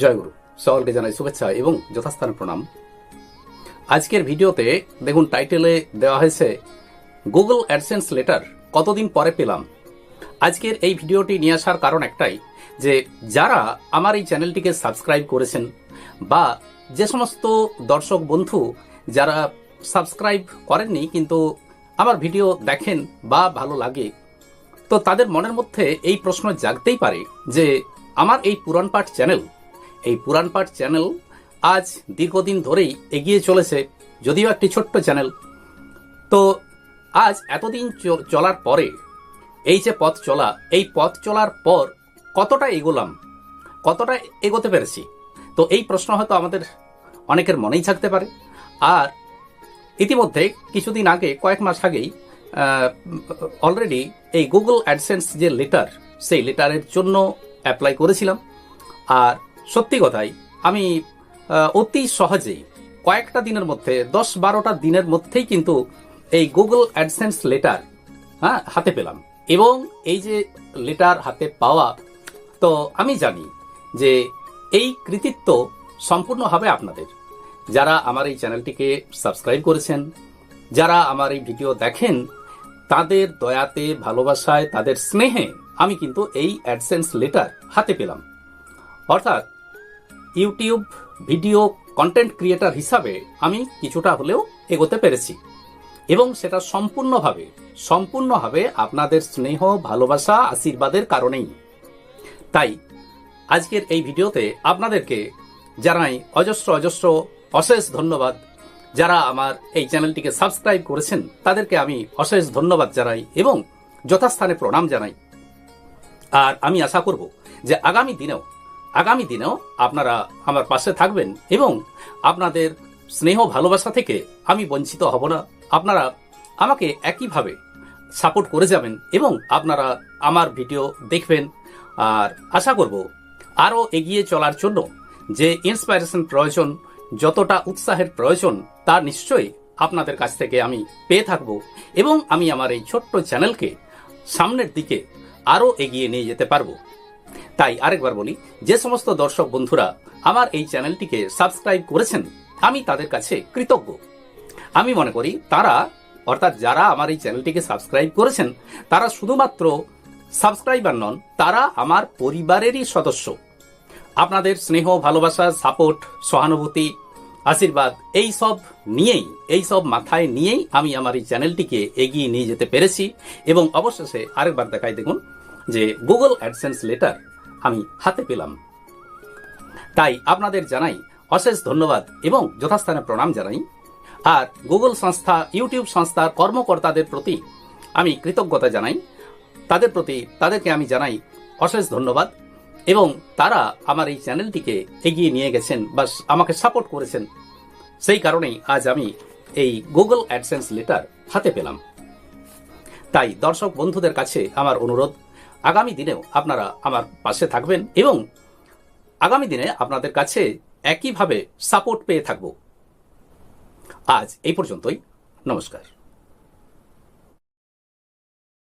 জয়গুরু, সকলকে জানাই শুভেচ্ছা এবং যথাস্থানে প্রণাম। আজকের ভিডিওতে দেখুন টাইটেলে দেওয়া হয়েছে গুগল অ্যাডসেন্স লেটার কতদিন পরে পেলাম। আজকের এই ভিডিওটি নিয়ে আসার কারণ একটাই, যে যারা আমার এই চ্যানেলটিকে সাবস্ক্রাইব করেছেন বা যে সমস্ত দর্শক বন্ধু যারা সাবস্ক্রাইব করেননি কিন্তু আমার ভিডিও দেখেন বা ভালো লাগে, তো তাদের মনের মধ্যে এই প্রশ্ন জাগতেই পারে যে আমার এই পুরাণ পাঠ চ্যানেল এই পুরাণ পাঠ চ্যানেল আজ দীর্ঘদিন ধরেই এগিয়ে চলেছে, যদিও একটি ছোট্ট চ্যানেল তো আজ এতদিন চলার পরে এই যে পথ চলা, এই পথ চলার পর কতটা এগোলাম, কতটা এগোতে পেরেছি, তো এই প্রশ্ন হয়তো আমাদের অনেকের মনেই থাকতে পারে। আর ইতিমধ্যে কিছুদিন আগে, কয়েক মাস আগেই অলরেডি এই গুগল অ্যাডসেন্স যে লেটার সেই লেটারের জন্য অ্যাপ্লাই করেছিলাম। আর সত্যি কথাই, আমি অতি সহজেই কয়েকটা দিনের মধ্যে, দশ বারোটা দিনের মধ্যেই কিন্তু এই গুগল অ্যাডসেন্স লেটার হ্যাঁ হাতে পেলাম। এবং এই যে লেটার হাতে পাওয়া, তো আমি জানি যে এই কৃতিত্ব সম্পূর্ণভাবে আপনাদের। যারা আমার এই চ্যানেলটিকে সাবস্ক্রাইব করেছেন, যারা আমার এই ভিডিও দেখেন, তাদের দয়াতে, ভালোবাসায়, তাদের স্নেহে আমি কিন্তু এই অ্যাডসেন্স লেটার হাতে পেলাম। অর্থাৎ ইউটিউব ভিডিও কন্টেন্ট ক্রিয়েটার হিসাবে আমি কিছুটা হলেও এগোতে পেরেছি। এবং সেটা সম্পূর্ণভাবে সম্পূর্ণভাবে আপনাদের স্নেহ, ভালোবাসা, আশীর্বাদের কারণেই। তাই, আজকের এই ভিডিওতে আপনাদেরকে জানাই অজস্র অজস্র অশেষ ধন্যবাদ। যারা আমার এই চ্যানেলটিকে সাবস্ক্রাইব করেছেন, তাদেরকে আমি অশেষ ধন্যবাদ জানাই এবং যথাস্থানে প্রণাম জানাই। আর আমি আশা করব যে আগামী দিনেও আগামী দিনেও আপনারা আমার পাশে থাকবেন এবং আপনাদের স্নেহ ভালোবাসা থেকে আমি বঞ্চিত হব না। আপনারা আমাকে একইভাবে সাপোর্ট করে যাবেন এবং আপনারা আমার ভিডিও দেখবেন। আর আশা করব আরও এগিয়ে চলার জন্য যে ইন্সপাইরেশন প্রয়োজন, যতটা উৎসাহের প্রয়োজন, তা নিশ্চয়ই আপনাদের কাছ থেকে আমি পেয়ে থাকব এবং আমি আমার এই ছোট্ট চ্যানেলকে সামনের দিকে আরও এগিয়ে নিয়ে যেতে পারব। তাই আরেকবার বলি, যে সমস্ত দর্শক বন্ধুরা আমার এই চ্যানেলটিকে সাবস্ক্রাইব করেছেন, আমি তাদের কাছে কৃতজ্ঞ। আমি মনে করি তারা, অর্থাৎ যারা আমার এই চ্যানেলটিকে সাবস্ক্রাইব করেছেন, তারা শুধুমাত্র সাবস্ক্রাইবার নন, তারা আমার পরিবারেরই সদস্য। আপনাদের স্নেহ, ভালোবাসা, সাপোর্ট, সহানুভূতি, আশীর্বাদ, এই সব নিয়েই, এই সব মাথায় নিয়েই আমি আমার এই চ্যানেলটিকে এগিয়ে নিয়ে যেতে পেরেছি। এবং অবশেষে আরেকবার দেখাই দেখুন যে গুগল অ্যাডসেন্স লেটার আমি হাতে পেলাম। তাই আপনাদের জানাই অশেষ ধন্যবাদ এবং যথাস্থানে প্রণাম জানাই। আর গুগল সংস্থা, ইউটিউব সংস্থার কর্মকর্তাদের প্রতি আমি কৃতজ্ঞতা জানাই। তাদের প্রতি, তাদেরকে আমি জানাই অশেষ ধন্যবাদ এবং তারা আমার এই চ্যানেলটিকে এগিয়ে নিয়ে গেছেন বা আমাকে সাপোর্ট করেছেন। সেই কারণেই আজ আমি এই গুগল অ্যাডসেন্স লেটার হাতে পেলাম। তাই দর্শক বন্ধুদের কাছে আমার অনুরোধ আগামী দিনেও আপনারা আমার পাশে থাকবেন এবং আগামী দিনে আপনাদের কাছে একইভাবে সাপোর্ট পেয়ে থাকব। আজ এই পর্যন্তই। নমস্কার।